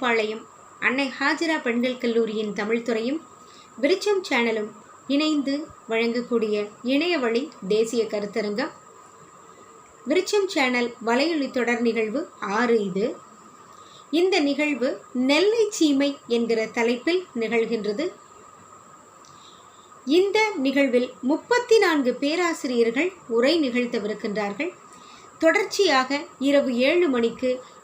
அனைவருக்கும் அன்னை ஹாஜிரா பெண்கள் கல்லூரியின் தமிழ்துறையும் விருச்சம் சேனலும் இணைந்து வழங்கக்கூடிய இணைய வழி தேசிய கருத்தரங்கம். விருச்சம் சேனல் வலையொலி தொடர் நிகழ்வு ஆறு இது. இந்த நிகழ்வு நெல்லை சீமை என்கிற தலைப்பில் நிகழ்கின்றது. இந்த நிகழ்வில் முப்பத்தி நான்கு பேராசிரியர்கள் உரை நிகழ்த்தவிருக்கின்றார்கள். தொடர்ச்சியாக இரவு ஏழு மணிக்கு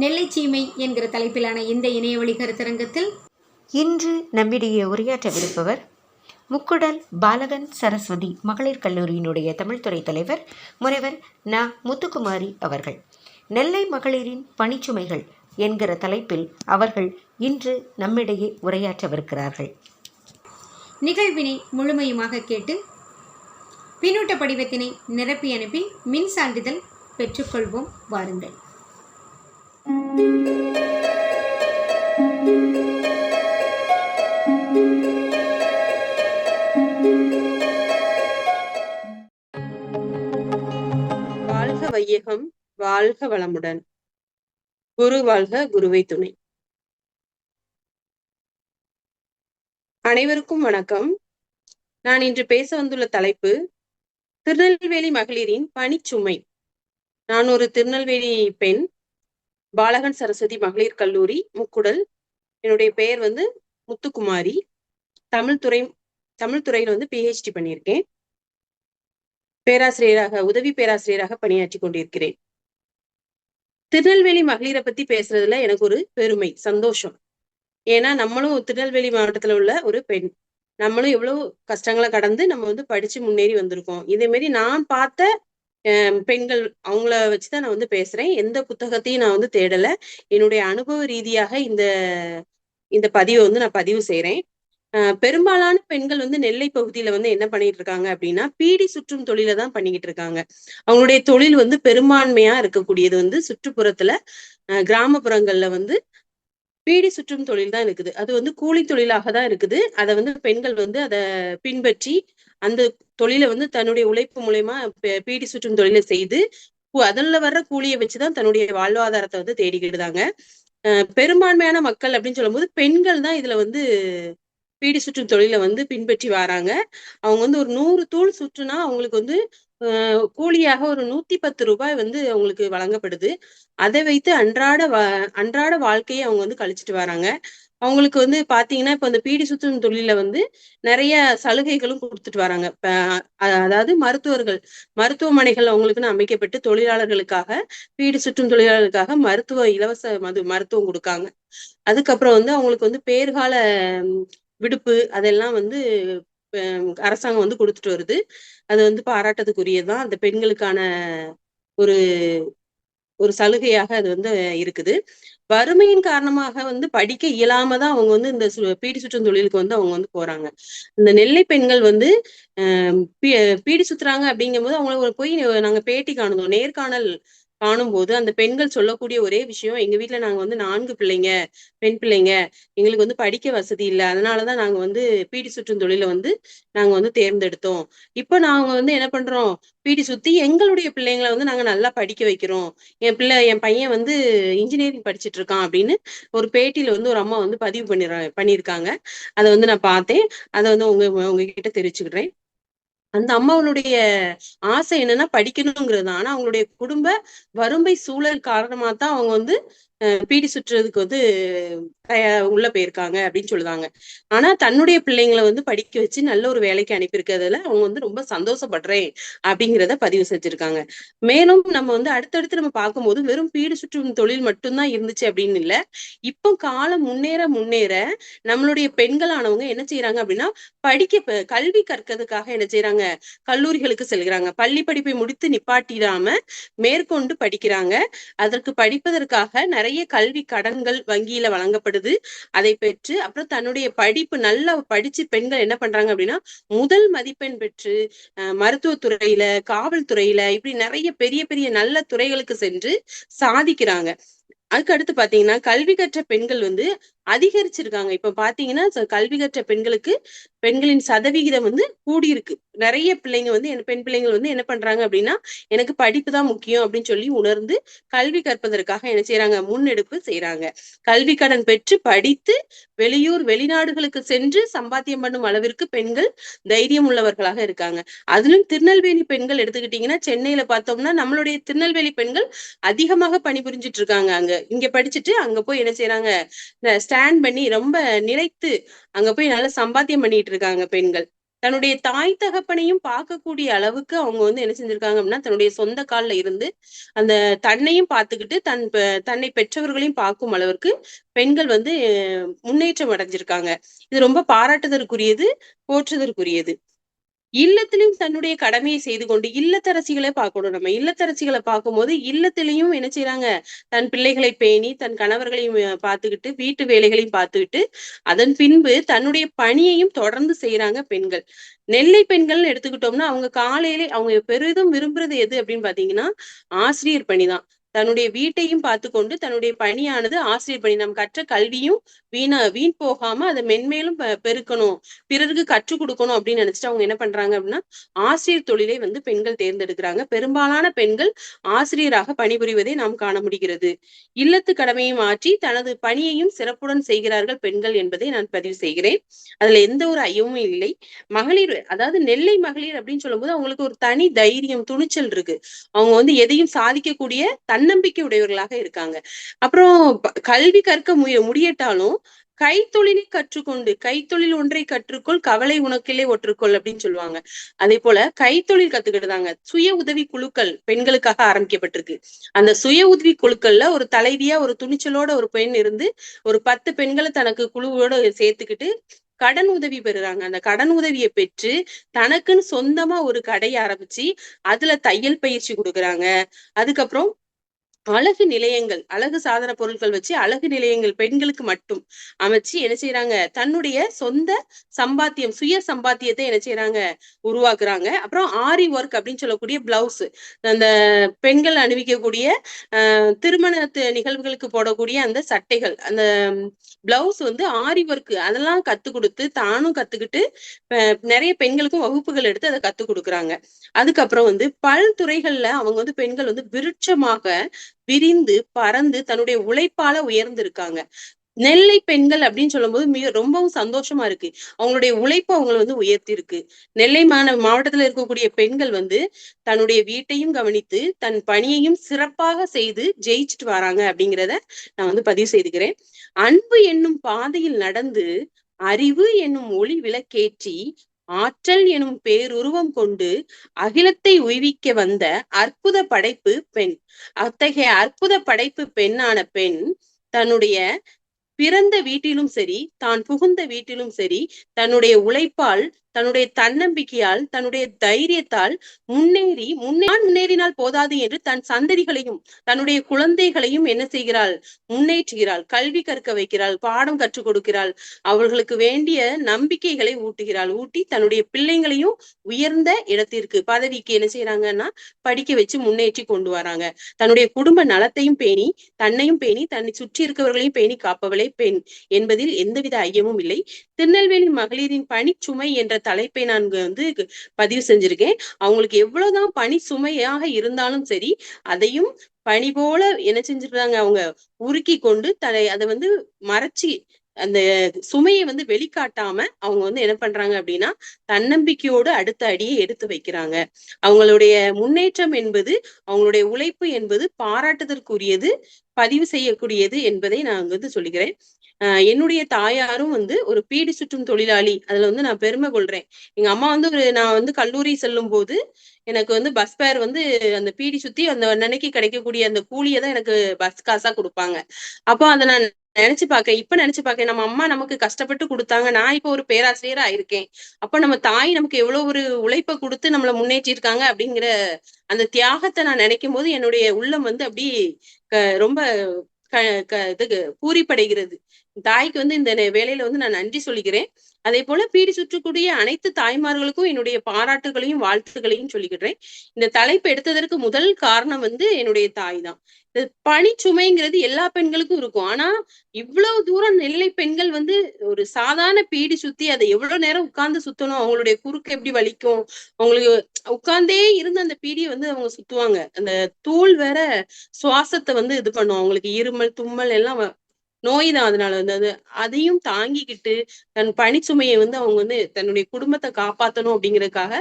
நெல்லை சீமை என்கிற தலைப்பிலான இந்த இணையவழி கருத்தரங்கத்தில் இன்று நம்மிடையே உரையாற்றவிருப்பவர் முக்குடல் பாலகன் சரஸ்வதி மகளிர் கல்லூரியினுடைய தமிழ்துறை தலைவர் முனைவர் ந. முத்துக்குமாரி அவர்கள். நெல்லை மகளிரின் பணிச்சுமைகள் என்கிற தலைப்பில் அவர்கள் இன்று நம்மிடையே உரையாற்றவிருக்கிறார்கள். நிகழ்வினை முழுமையுமாக கேட்டு பின்னூட்ட படிவத்தினை நிரப்பி அனுப்பி மின் சான்றிதழ் பெற்றுக்கொள்வோம் வாருங்கள். வாழ்க வையகம் வாழ்க வளமுடன். குரு வாழ்க குருவை துணை. அனைவருக்கும் வணக்கம். நான் இன்று பேச வந்துள்ள தலைப்பு திருநெல்வேலி மகளிரின் பணிச்சுமை. நான் ஒரு திருநெல்வேலி பெண் பாலகன் சரஸ்வதி மகளிர் கல்லூரி முக்குடல். என்னுடைய பெயர் வந்து முத்துக்குமாரி. தமிழ் துறை தமிழ் துறையில வந்து பிஹெச்டி பண்ணியிருக்கேன். பேராசிரியராக உதவி பேராசிரியராக பணியாற்றி கொண்டிருக்கிறேன். திருநெல்வேலி மகளிரை பத்தி பேசுறதுல எனக்கு ஒரு பெருமை சந்தோஷம். ஏன்னா நம்மளும் திருநெல்வேலி மாவட்டத்துல உள்ள ஒரு பெண். நம்மளும் எவ்வளவு கஷ்டங்களை கடந்து நம்ம வந்து படிச்சு முன்னேறி வந்திருக்கோம். இதே மாதிரி நான் பார்த்த பெண்கள் அவங்கள வச்சுதான் நான் வந்து பேசுறேன். எந்த புத்தகத்தையும் நான் வந்து தேடல. என்னுடைய அனுபவ ரீதியாக இந்த இந்த பதிவை வந்து நான் பதிவு செய்யறேன் பெரும்பாலான பெண்கள் வந்து நெல்லை பகுதியில வந்து என்ன பண்ணிட்டு இருக்காங்க அப்படின்னா பீடி சுற்றும் தொழில தான் பண்ணிக்கிட்டு இருக்காங்க. அவங்களுடைய தொழில் வந்து பெரும்பான்மையா இருக்கக்கூடியது வந்து சுற்றுப்புறத்துல கிராமப்புறங்கள்ல வந்து பீடி சுற்றும் தொழில் தான் இருக்குது. அது வந்து கூலி தொழிலாக தான் இருக்குது. அதை வந்து பெண்கள் வந்து அதை பின்பற்றி அந்த தொழிலை வந்து தன்னுடைய உழைப்பு மூலயமா பீடி சுற்றும் தொழிலை செய்து அதில் வர்ற கூலியை வச்சுதான் தன்னுடைய வாழ்வாதாரத்தை வந்து தேடிக்கிட்டுதாங்க பெரும்பான்மையான மக்கள் அப்படின்னு சொல்லும்போது பெண்கள் தான் இதுல வந்து பீடி சுற்றும் தொழிலை வந்து பின்பற்றி வராங்க. அவங்க வந்து ஒரு நூறு தூள் சுற்றுனா அவங்களுக்கு வந்து கூலியாக ஒரு நூத்தி பத்து ரூபாய் வந்து அவங்களுக்கு வழங்கப்படுது. அதை வைத்து அன்றாட அன்றாட வாழ்க்கையை அவங்க வந்து கழிச்சிட்டு வராங்க. அவங்களுக்கு வந்து பாத்தீங்கன்னா இப்ப அந்த பீடி சுற்றும் தொழில வந்து நிறைய சலுகைகளும் கொடுத்துட்டு வராங்க. அதாவது மருத்துவர்கள் மருத்துவமனைகள் அவங்களுக்குன்னு அமைக்கப்பட்டு தொழிலாளர்களுக்காக பீடி சுற்றும் தொழிலாளர்களுக்காக மருத்துவ இலவச மது மருத்துவம் கொடுக்காங்க. அதுக்கப்புறம் வந்து அவங்களுக்கு வந்து பேர்கால விடுப்பு அதெல்லாம் வந்து அரசாங்கம் வந்து கொடுத்துட்டு வருது. அது வந்து பாராட்டத்துக்குரியதுதான் அந்த பெண்களுக்கான ஒரு ஒரு சலுகையாக அது வந்து இருக்குது. வறுமையின் காரணமாக வந்து படிக்க இயலாம தான் அவங்க வந்து இந்த பீடி சுற்றும் தொழிலுக்கு வந்து அவங்க வந்து போறாங்க. இந்த நெல்லை பெண்கள் வந்து பீடி சுத்துறாங்க அப்படிங்கும் போது அவங்களுக்கு போய் நாங்க பேட்டி காணுதோம். நேர்காணல் காணும்போது அந்த பெண்கள் சொல்லக்கூடிய ஒரே விஷயம் எங்க வீட்ல நாங்க வந்து நான்கு பிள்ளைங்க பெண் பிள்ளைங்க. எங்களுக்கு வந்து படிக்க வசதி இல்ல. அதனாலதான் நாங்க வந்து பீடி சுற்றும் தொழில வந்து நாங்க வந்து தேர்ந்தெடுத்தோம். இப்ப நாங்க வந்து என்ன பண்றோம்? பீடி சுத்தி எங்களுடைய பிள்ளைங்களை வந்து நாங்க நல்லா படிக்க வைக்கிறோம். என் பிள்ளை என் பையன் வந்து இன்ஜினியரிங் படிச்சிட்டு இருக்கான் அப்படின்னு ஒரு பேட்டியில வந்து ஒரு அம்மா வந்து பதிவு பண்ணிடுற பண்ணியிருக்காங்க. அதை வந்து நான் பார்த்தேன். அதை வந்து உங்க உங்ககிட்ட தெரிவிச்சுக்கிறேன். அந்த அம்மாவனுடைய ஆசை என்னன்னா படிக்கணுங்கிறது தான். ஆனா அவங்களுடைய குடும்ப வறுமை சூழல் காரணமா தான் அவங்க வந்து பீடி சுற்றுறதுக்கு வந்து உள்ள போயிருக்காங்க அப்படின்னு சொல்லுதாங்க ஆனா தன்னுடைய பிள்ளைங்களை வந்து படிக்க வச்சு நல்ல ஒரு வேலைக்கு அனுப்பியிருக்கிறதுல அவங்க வந்து ரொம்ப சந்தோஷப்படுறேன் அப்படிங்கிறத பதிவு செஞ்சிருக்காங்க. மேலும் நம்ம வந்து அடுத்தடுத்து நம்ம பார்க்கும்போது வெறும் பீடு சுற்றும் தொழில் மட்டும்தான் இருந்துச்சு அப்படின்னு இல்ல. இப்போ காலம் முன்னேற முன்னேற நம்மளுடைய பெண்களானவங்க என்ன செய்யறாங்க அப்படின்னா படிக்க கல்வி கற்கிறதுக்காக என்ன செய்யறாங்க கல்லூரிகளுக்கு செல்கிறாங்க. பள்ளி படிப்பை முடித்து நிப்பாட்டிடாம மேற்கொண்டு படிக்கிறாங்க. அதற்கு படிப்பதற்காக நிறைய கல்வி கடன்கள் வங்கியில வழங்கப்படுது. அதை பெற்று அப்புறம் தன்னுடைய படிப்பு நல்லா படிச்சு பெண்கள் என்ன பண்றாங்க அப்படின்னா முதல் மதிப்பெண் பெற்று மருத்துவத்துறையில காவல்துறையில இப்படி நிறைய பெரிய பெரிய நல்ல துறைகளுக்கு சென்று சாதிக்கிறாங்க. அதுக்கு அடுத்து பாத்தீங்கன்னா கல்வி கற்ற பெண்கள் வந்து அதிகரிச்சிருக்காங்க. இப்ப பாத்தீங்கன்னா கல்வி கற்ற பெண்களுக்கு பெண்களின் சதவிகிதம் வந்து கூடியிருக்கு. நிறைய பிள்ளைங்க வந்து பெண் பிள்ளைங்கள் வந்து என்ன பண்றாங்க அப்படின்னா எனக்கு படிப்பு தான் முக்கியம் அப்படின்னு சொல்லி உணர்ந்து கல்வி கற்பதற்காக என்ன செய்யறாங்க முன்னெடுப்பு செய்யறாங்க கல்வி கடன் பெற்று படித்து வெளியூர் வெளிநாடுகளுக்கு சென்று சம்பாத்தியம் பண்ணும் அளவிற்கு பெண்கள் தைரியம் உள்ளவர்களாக இருக்காங்க. அதிலும் திருநெல்வேலி பெண்கள் எடுத்துக்கிட்டீங்கன்னா சென்னையில பார்த்தோம்னா நம்மளுடைய திருநெல்வேலி பெண்கள் அதிகமாக பணிபுரிஞ்சிட்டு இருக்காங்க அங்க. இங்க படிச்சுட்டு அங்க போய் என்ன செய்யறாங்க ஸ்டாண்ட் பண்ணி ரொம்ப நிலைத்து அங்க போய் நல்லா சம்பாத்தியம் பண்ணிட்டு இருக்காங்க பெண்கள். தன்னுடைய தாய் தகப்பனையும் பார்க்கக்கூடிய அளவுக்கு அவங்க வந்து என்ன செஞ்சிருக்காங்க அப்படின்னா தன்னுடைய சொந்த காலில் இருந்து அந்த தன்னையும் பார்த்துக்கிட்டு தன் தன்னை பெற்றவர்களையும் பார்க்கும் அளவிற்கு பெண்கள் வந்து முன்னேற்றம் அடைஞ்சிருக்காங்க. இது ரொம்ப பாராட்டுதற்குரியது போற்றுதற்குரியது இல்லத்திலையும் தன்னுடைய கடமையை செய்து கொண்டு இல்லத்தரசிகளை பார்க்கணும். நம்ம இல்லத்தரசிகளை பார்க்கும்போது இல்லத்திலையும் என்ன செய்யறாங்க தன் பிள்ளைகளை பேணி தன் கணவர்களையும் பார்த்துக்கிட்டு வீட்டு வேலைகளையும் பார்த்துக்கிட்டு அதன் பின்பு தன்னுடைய பணியையும் தொடர்ந்து செய்யறாங்க பெண்கள். நெல்லை பெண்கள்னு எடுத்துக்கிட்டோம்னா அவங்க காலையிலே அவங்க பெரிதும் விரும்புறது எது அப்படின்னு பாத்தீங்கன்னா ஆசிரியர் பணிதான். தன்னுடைய வீட்டையும் பார்த்து கொண்டு தன்னுடைய பணியானது ஆசிரியர் பணி. நாம் கற்ற கல்வியும் வீணா வீண் போகாம அதை மென்மேலும் பெருக்கணும். பிறருக்கு கற்றுக் கொடுக்கணும் அப்படின்னு நினைச்சிட்டு அவங்க என்ன பண்றாங்க அப்படின்னா ஆசிரியர் தொழிலை வந்து பெண்கள் தேர்ந்தெடுக்கிறாங்க. பெரும்பாலான பெண்கள் ஆசிரியராக பணிபுரிவதை நாம் காண முடிகிறது. இல்லத்து கடமையை மாற்றி தனது பணியையும் சிறப்புடன் செய்கிறார்கள் பெண்கள் என்பதை நான் பதிவு செய்கிறேன். அதுல எந்த ஒரு ஐயமும் இல்லை. மகளிர் அதாவது நெல்லை மகளிர் அப்படின்னு சொல்லும்போது அவங்களுக்கு ஒரு தனி தைரியம் துணிச்சல் இருக்கு. அவங்க வந்து எதையும் சாதிக்கக்கூடிய தன்னம்பிக்கை உடையவர்களாக இருக்காங்க. அப்புறம் கல்வி கற்க முய முடியட்டாலும் கைத்தொழிலை கற்றுக்கொண்டு கைத்தொழில் ஒன்றை கற்றுக்கொள் கவலை உனக்கிலே ஒற்றுக்கொள் அப்படின்னு சொல்லுவாங்க. அதே போல கைத்தொழில் கத்துக்கிட்டுதாங்க. சுய உதவி குழுக்கள் பெண்களுக்காக ஆரம்பிக்கப்பட்டிருக்கு. அந்த சுய உதவி குழுக்கள்ல ஒரு தலைவியா ஒரு துணிச்சலோட ஒரு பெண் இருந்து ஒரு பத்து பெண்களை தனக்கு குழுவோட சேர்த்துக்கிட்டு கடன் உதவி பெறுறாங்க. அந்த கடன் உதவியை பெற்று தனக்குன்னு சொந்தமா ஒரு கடையை ஆரம்பிச்சு அதுல தையல் பயிற்சி கொடுக்குறாங்க. அதுக்கப்புறம் அழகு நிலையங்கள் அழகு சாதன பொருட்கள் வச்சு அழகு நிலையங்கள் பெண்களுக்கு மட்டும் அமைச்சு என்ன செய்யறாங்க தன்னுடைய சொந்த சம்பாத்தியம் சுய சம்பாத்தியத்தை என்ன செய்யறாங்க உருவாக்குறாங்க. அப்புறம் ஆரி ஒர்க் அப்படின்னு சொல்லக்கூடிய பிளவுஸ் அந்த பெண்கள் அணிவிக்கக்கூடிய அஹ் திருமண நிகழ்வுகளுக்கு போடக்கூடிய அந்த சட்டைகள் அந்த பிளவுஸ் வந்து ஆரி ஒர்க் அதெல்லாம் கத்து கொடுத்து தானும் கத்துக்கிட்டு நிறைய பெண்களுக்கும் வகுப்புகள் எடுத்து அதை கத்து கொடுக்குறாங்க. அதுக்கப்புறம் வந்து பல்துறைகள்ல அவங்க வந்து பெண்கள் வந்து விருட்சமாக விரிந்து பறந்து தன்னுடைய உழைப்பால உயர்ந்து இருக்காங்க நெல்லை பெண்கள் அப்படின்னு சொல்லும்போது மிக ரொம்பவும் சந்தோஷமா இருக்கு. அவங்களுடைய உழைப்பு அவங்களை வந்து உயர்த்தி இருக்கு நெல்லை மாணவ மாவட்டத்துல இருக்கக்கூடிய பெண்கள் வந்து தன்னுடைய வீட்டையும் கவனித்து தன் பணியையும் சிறப்பாக செய்து ஜெயிச்சுட்டு வராங்க அப்படிங்கிறத நான் வந்து பதிவு செய்துக்கிறேன். அன்பு என்னும் பாதையில் நடந்து அறிவு என்னும் ஒளி விளக்கேற்றி ஆற்றல் எனும் பேருருவம் கொண்டு அகிலத்தை உய்விக்க வந்த அற்புத படைப்பு பெண். அத்தகைய அற்புத படைப்பு பெண்ணான பெண் தன்னுடைய பிறந்த வீட்டிலும் சரி தான் புகுந்த வீட்டிலும் சரி தன்னுடைய உழைப்பால் தன்னுடைய தன்னம்பிக்கையால் தன்னுடைய தைரியத்தால் முன்னேறி முன்னே முன்னேறினால் போதாது என்று தன் சந்ததிகளையும் தன்னுடைய குழந்தைகளையும் என்ன செய்கிறாள்? முன்னேற்றுகிறாள். கல்வி கற்க வைக்கிறாள். பாடம் கற்றுக் கொடுக்கிறாள். அவர்களுக்கு வேண்டிய நம்பிக்கைகளை ஊட்டுகிறாள். ஊட்டி தன்னுடைய பிள்ளைங்களையும் உயர்ந்த இடத்திற்கு பதவிக்கு என்ன செய்யறாங்கன்னா படிக்க வச்சு முன்னேற்றி கொண்டு வராங்க. தன்னுடைய குடும்ப நலத்தையும் பேணி தன்னையும் பேணி தன்னை சுற்றி இருக்கவர்களையும் பேணி காப்பவளே பெண் என்பதில் எந்தவித ஐயமும் இல்லை. திருநெல்வேலி மகளிரின் பணிச்சுமை என்ற தலைப்பை நான் வந்து பதிவு செஞ்சிருக்கேன். அவங்களுக்கு எவ்வளவுதான் பணி சுமையாக இருந்தாலும் சரி அதையும் பனி போல என்ன செஞ்சிருக்காங்க அவங்க உருக்கி கொண்டு தலை அதை வந்து மறைச்சி அந்த சுமையை வந்து வெளிக்காட்டாம அவங்க வந்து என்ன பண்றாங்க அப்படின்னா தன்னம்பிக்கையோடு அடுத்த அடியை எடுத்து வைக்கிறாங்க. அவங்களுடைய முன்னேற்றம் என்பது அவங்களுடைய உழைப்பு என்பது பாராட்டுதற்குரியது பதிவு செய்யக்கூடியது என்பதை நான் வந்து சொல்லுகிறேன் என்னுடைய தாயாரும் வந்து ஒரு பீடி சுற்றும் தொழிலாளி. அதுல வந்து நான் பெருமை கொள்றேன். எங்க அம்மா வந்து ஒரு நான் வந்து கல்லூரி செல்லும் போது எனக்கு வந்து பஸ் பேர் வந்து அந்த பீடி சுத்தி அந்த அன்னைக்கு கிடைக்கக்கூடிய அந்த கூலியை தான் எனக்கு பஸ் காசா கொடுப்பாங்க. அப்போ அதை நான் நினைச்சு பாக்க இப்ப நினைச்சு பாக்கேன் நம்ம அம்மா நமக்கு கஷ்டப்பட்டு கொடுத்தாங்க. நான் இப்ப ஒரு பேராசிரியரா இருக்கேன். அப்ப நம்ம தாய் நமக்கு எவ்வளவு ஒரு உழைப்பை கொடுத்து நம்மளை முன்னேற்றி இருக்காங்க அப்படிங்கிற அந்த தியாகத்தை நான் நினைக்கும் போது என்னுடைய உள்ளம் வந்து அப்படி ரொம்ப க க இதுக்கு பூரிப்படைகிறது. தாய்க்கு வந்து இந்த வேலையில வந்து நான் நன்றி சொல்லிக்கிறேன். அதே போல பீடி சுற்றக்கூடிய அனைத்து தாய்மார்களுக்கும் என்னுடைய பாராட்டுகளையும் வாழ்த்துகளையும் சொல்லிக்கிறேன் இந்த தலைப்பு எடுத்ததற்கு முதல் காரணம் வந்து என்னுடைய தாய் தான். இந்த பணிச்சுமைங்கிறது எல்லா பெண்களுக்கும் இருக்கும். ஆனா இவ்வளவு தூரம் நெல்லை பெண்கள் வந்து ஒரு சாதாரண பீடி சுத்தி அதை எவ்வளவு நேரம் உட்கார்ந்து சுத்தணும்? அவங்களுடைய குறுக்கு எப்படி வலிக்கும்? அவங்களுக்கு உட்கார்ந்தே இருந்து அந்த பீடியை வந்து அவங்க சுத்துவாங்க. அந்த தூள் வேற சுவாசத்தை வந்து இது பண்ணும். அவங்களுக்கு இருமல் தும்மல் எல்லாம் நோய் தான் அதனால வந்து அது அதையும் தாங்கிக்கிட்டு தன் பணிச்சுமையை வந்து அவங்க வந்து தன்னுடைய குடும்பத்தை காப்பாத்தணும் அப்படிங்கறதுக்காக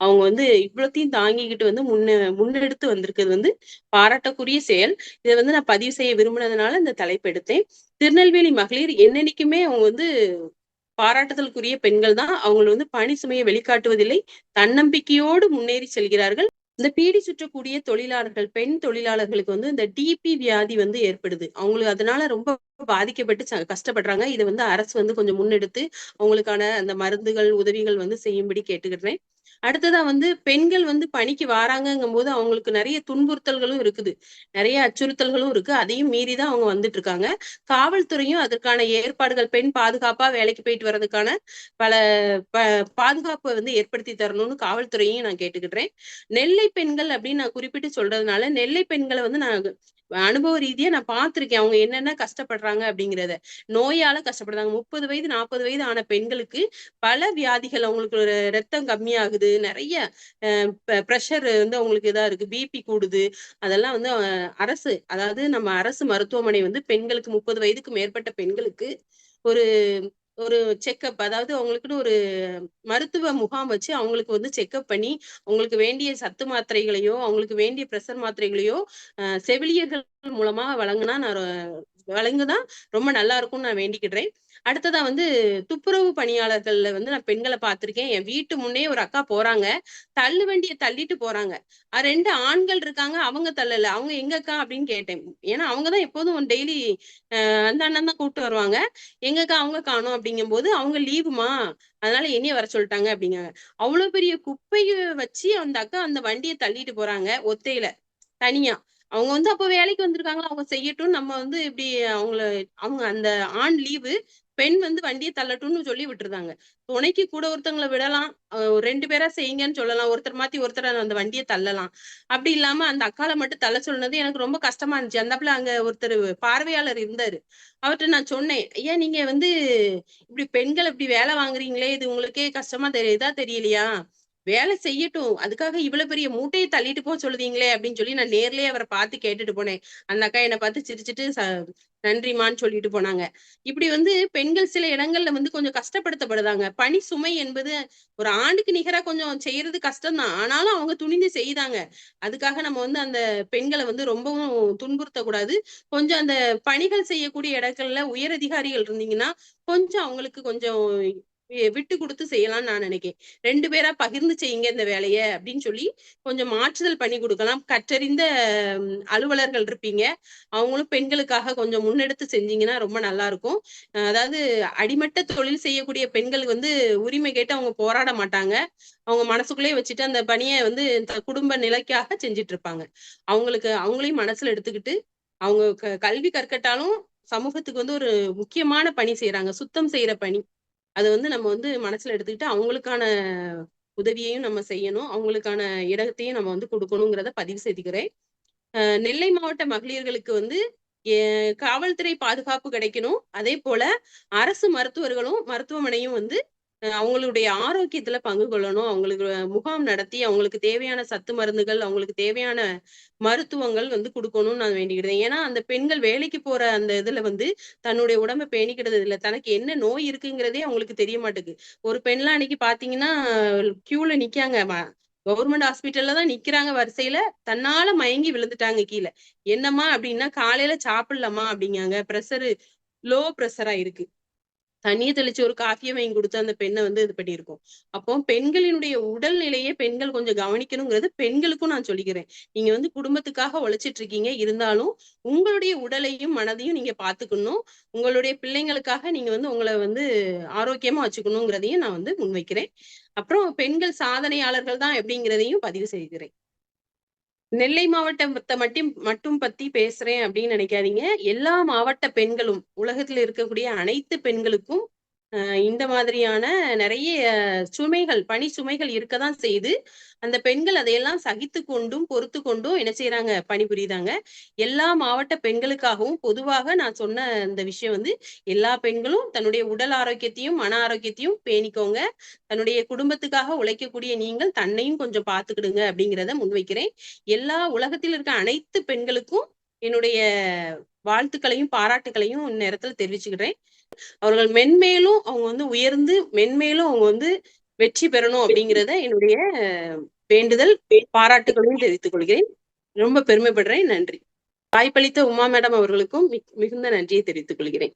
அவங்க வந்து இவ்வளோத்தையும் தாங்கிக்கிட்டு வந்து முன்ன முன்னெடுத்து வந்திருக்கிறது வந்து பாராட்டக்கூடிய செயல். இதை வந்து நான் பதிவு செய்ய விரும்பினதுனால இந்த தலைப்பு எடுத்தேன். திருநெல்வேலி மகளிர் என்னன்னைக்குமே அவங்க வந்து பாராட்டுதலுக்குரிய பெண்கள் தான். அவங்களை வந்து பணி சுமையை வெளிக்காட்டுவதில்லை. தன்னம்பிக்கையோடு முன்னேறி செல்கிறார்கள். இந்த பீடி சுற்றக்கூடிய தொழிலாளர்கள் பெண் தொழிலாளர்களுக்கு வந்து இந்த டிபி வியாதி வந்து ஏற்படுது. அவங்களுக்கு அதனால ரொம்ப பாதிக்கப்பட்டு கஷ்டப்படுறாங்க. இதை வந்து அரசு வந்து கொஞ்சம் முன்னெடுத்து அவங்களுக்கான அந்த மருந்துகள் உதவிகள் வந்து செய்யும்படி கேட்டுக்கிறேன். அடுத்ததா வந்து பெண்கள் வந்து பணிக்கு வராங்கங்கும் போது அவங்களுக்கு நிறைய துன்புறுத்தல்களும் இருக்குது. நிறைய அச்சுறுத்தல்களும் இருக்கு. அதையும் மீறிதான் அவங்க வந்துட்டு இருக்காங்க காவல்துறையும் அதற்கான ஏற்பாடுகள் பெண் பாதுகாப்பா வேலைக்கு போயிட்டு வர்றதுக்கான பல பாதுகாப்பை வந்து ஏற்படுத்தி தரணும்னு காவல்துறையும் நான் கேட்டுக்கிட்டேன் நெல்லை பெண்கள் அப்படின்னு நான் குறிப்பிட்டு சொல்றதுனால நெல்லை பெண்களை வந்து நான் அனுபவ ரீதியா நான் பார்த்திருக்கேன். அவங்க என்னென்ன கஷ்டப்படுறாங்க அப்படிங்கிறத. நோயால கஷ்டப்படுறாங்க. முப்பது வயது நாற்பது வயது ஆன பெண்களுக்கு பல வியாதிகள் அவங்களுக்கு ரத்தம் கம்மியாகுது. நிறைய ப்ரெஷர் வந்து அவங்களுக்கு இதா இருக்கு. பிபி கூடுது. அதெல்லாம் வந்து அரசு அதாவது நம்ம அரசு மருத்துவமனை வந்து பெண்களுக்கு முப்பது வயதுக்கு மேற்பட்ட பெண்களுக்கு ஒரு ஒரு செக்கப் அதாவது அவங்களுக்குன்னு ஒரு மருத்துவ முகாம் வச்சு அவங்களுக்கு வந்து செக்கப் பண்ணி அவங்களுக்கு வேண்டிய சத்து மாத்திரைகளையோ அவங்களுக்கு வேண்டிய பிரஷர் மாத்திரைகளையோ செவிலியர்கள் மூலமா வழங்கினா நான் வழங்குதான் ரொம்ப நல்லா இருக்கும்னு நான் வேண்டிக்கிடுறேன் அடுத்ததா வந்து துப்புரவு பணியாளர்கள்ல வந்து நான் பெண்களை பார்த்திருக்கேன். என் வீட்டு முன்னே ஒரு அக்கா போறாங்க. தள்ளு வண்டியை தள்ளிட்டு போறாங்க. ரெண்டு ஆண்கள் இருக்காங்க. அவங்க தள்ளல. அவங்க எங்க அக்கா அப்படின்னு கேட்டேன். ஏன்னா அவங்கதான் எப்போதும் டெய்லி அந்த அண்ணன் தான் கூப்பிட்டு வருவாங்க. எங்க அக்கா அவங்க காணும் அப்படிங்கும் போது அவங்க லீவுமா அதனால என்னைய வர சொல்லிட்டாங்க அப்படிங்காங்க அவ்வளவு பெரிய குப்பைய வச்சு அந்த அக்கா அந்த வண்டியை தள்ளிட்டு போறாங்க. ஒத்தையில. தனியா. அவங்க வந்து அப்ப வேலைக்கு வந்திருக்காங்களா? அவங்க செய்யட்டும் நம்ம வந்து இப்படி அவங்கள அவங்க அந்த ஆண் லீவு பெண் வந்து வண்டியை தள்ளட்டும்னு சொல்லி விட்டுருந்தாங்க. துணைக்கு கூட ஒருத்தவங்களை விடலாம். ரெண்டு பேரா செய்யுங்கன்னு சொல்லலாம். ஒருத்தர் மாத்தி ஒருத்தர் அந்த வண்டியை தள்ளலாம். அப்படி இல்லாம அந்த அக்கால மட்டும் தள்ள சொன்னது எனக்கு ரொம்ப கஷ்டமா இருந்துச்சு. அந்த அங்க ஒருத்தர் பார்வையாளர் இருந்தாரு. அவர்கிட்ட நான் சொன்னேன் ஐயா நீங்க வந்து இப்படி பெண்கள் இப்படி வேலை வாங்குறீங்களே இது உங்களுக்கே கஷ்டமா தெரியுதா தெரியலையா? வேலை செய்யட்டும். அதுக்காக இவ்வளவு பெரிய மூட்டையை தள்ளிட்டு போக சொல்லுதீங்களே அப்படின்னு சொல்லி நான் நேர்லயே அவரை பார்த்து கேட்டுட்டு போனேன். அந்த அக்கா என்னை பார்த்து சிரிச்சிட்டு நன்றிமான்னு சொல்லிட்டு போனாங்க. இப்படி வந்து பெண்கள் சில இடங்கள்ல வந்து கொஞ்சம் கஷ்டப்படுத்தப்படுதாங்க பணி சுமை என்பது ஒரு ஆண்டுக்கு நிகரா கொஞ்சம் செய்யறது கஷ்டம்தான். ஆனாலும் அவங்க துணிந்து செய்தாங்க. அதுக்காக நம்ம வந்து அந்த பெண்களை வந்து ரொம்பவும் துன்புறுத்தக்கூடாது கொஞ்சம் அந்த பணிகள் செய்யக்கூடிய இடங்கள்ல உயர் அதிகாரிகள் இருந்தீங்கன்னா கொஞ்சம் அவங்களுக்கு கொஞ்சம் விட்டு கொடுத்து செய்யலாம்னு நான் நினைக்கிறேன் ரெண்டு பேரா பகிர்ந்து செய்யுங்க இந்த வேலைய அப்படின்னு சொல்லி கொஞ்சம் மாற்றுதல் பண்ணி கொடுக்கலாம். கற்றறிந்த அலுவலர்கள் இருப்பீங்க. அவங்களும் பெண்களுக்காக கொஞ்சம் முன்னெடுத்து செஞ்சீங்கன்னா ரொம்ப நல்லா இருக்கும். அதாவது அடிமட்ட தொழில் செய்யக்கூடிய பெண்கள் வந்து உரிமை கேட்டு அவங்க போராட மாட்டாங்க. அவங்க மனசுக்குள்ளே வச்சுட்டு அந்த பணியை வந்து குடும்ப நிலைக்காக செஞ்சுட்டு இருப்பாங்க. அவங்களுக்கு அவங்களையும் மனசுல எடுத்துக்கிட்டு அவங்க க- கல்வி கற்கட்டாலும் சமூகத்துக்கு வந்து ஒரு முக்கியமான பணி செய்யறாங்க சுத்தம் செய்யற பணி. அதை வந்து நம்ம வந்து மனசுல எடுத்துக்கிட்டு அவங்களுக்கான உதவியையும் நம்ம செய்யணும். அவங்களுக்கான இடத்தையும் நம்ம வந்து கொடுக்கணுங்கிறத பதிவு செய்துக்கிறேன். நெல்லை மாவட்ட மகளிர்களுக்கு வந்து காவல்துறை பாதுகாப்பு கிடைக்கணும். அதே போல அரசு மருத்துவர்களும் மருத்துவமனையும் வந்து அவங்களுடைய ஆரோக்கியத்துல பங்கு கொள்ளணும். அவங்களுக்கு முகாம் நடத்தி அவங்களுக்கு தேவையான சத்து மருந்துகள் அவங்களுக்கு தேவையான மருத்துவங்கள் வந்து கொடுக்கணும்னு நான் வேண்டிக்கிட்டேன் ஏன்னா அந்த பெண்கள் வேலைக்கு போற அந்த இதுல வந்து தன்னுடைய உடம்ப பேணிக்கிறது இல்லை. தனக்கு என்ன நோய் இருக்குங்கிறதே அவங்களுக்கு தெரிய மாட்டேங்குது. ஒரு பெண்லாம் அன்னைக்கு பாத்தீங்கன்னா கியூல நிக்காங்க கவர்மெண்ட் ஹாஸ்பிட்டல்ல தான் நிக்கிறாங்க வரிசையில. தன்னால மயங்கி விழுந்துட்டாங்க கீழே. என்னம்மா அப்படின்னா காலையில சாப்பிடலாமா அப்படிங்காங்க. ப்ரெஷரு லோ ப்ரெஷரா இருக்கு. தண்ணியை தெளிச்சு ஒரு காஃபியை வாங்கி கொடுத்து அந்த பெண்ணை வந்து இது பண்ணியிருக்கோம். அப்போ பெண்களினுடைய உடல்நிலையை பெண்கள் கொஞ்சம் கவனிக்கணுங்கிறது பெண்களுக்கும் நான் சொல்லிக்கிறேன். நீங்க வந்து குடும்பத்துக்காக உழைச்சிட்டு இருக்கீங்க. இருந்தாலும் உங்களுடைய உடலையும் மனதையும் நீங்க பாத்துக்கணும் உங்களுடைய பிள்ளைங்களுக்காக நீங்க வந்து உங்களை வந்து ஆரோக்கியமா வச்சுக்கணுங்கிறதையும் நான் வந்து முன்வைக்கிறேன். அப்புறம் பெண்கள் சாதனையாளர்கள் தான் எப்படிங்கிறதையும் பதிவு செய்கிறேன். நெல்லை மாவட்டத்தை மட்டும் மட்டும் பத்தி பேசுறேன் அப்படின்னு நினைக்காதீங்க. எல்லா மாவட்ட பெண்களும் உலகத்துல இருக்கக்கூடிய அனைத்து பெண்களுக்கும் இந்த மாதிரியான நிறைய சுமைகள் பணி சுமைகள் இருக்கதான் செய்து அந்த பெண்கள் அதையெல்லாம் சகித்து கொண்டும் பொறுத்து கொண்டும் என்ன செய்யறாங்க பணிபுரியுதாங்க எல்லா மாவட்ட பெண்களுக்காகவும் பொதுவாக நான் சொன்ன இந்த விஷயம் வந்து எல்லா பெண்களும் தன்னுடைய உடல் ஆரோக்கியத்தையும் மன ஆரோக்கியத்தையும் பேணிக்கோங்க. தன்னுடைய குடும்பத்துக்காக உழைக்கக்கூடிய நீங்கள் தன்னையும் கொஞ்சம் பார்த்துக்கிடுங்க அப்படிங்கிறத முன்வைக்கிறேன். எல்லா உலகத்தில் இருக்க அனைத்து பெண்களுக்கும் என்னுடைய வாழ்த்துக்களையும் பாராட்டுகளையும் இந்நேரத்துல தெரிவிச்சுக்கிறேன். அவர்கள் மென்மேலும் அவங்க வந்து உயர்ந்து மென்மேலும் அவங்க வந்து வெற்றி பெறணும் அப்படிங்கிறத என்னுடைய வேண்டுதல் பாராட்டுகளையும் தெரிவித்துக் கொள்கிறேன். ரொம்ப பெருமைப்படுறேன். நன்றி. வாய்ப்பளித்த உமா மேடம் அவர்களுக்கும் மிகுந்த நன்றியை தெரிவித்துக் கொள்கிறேன்.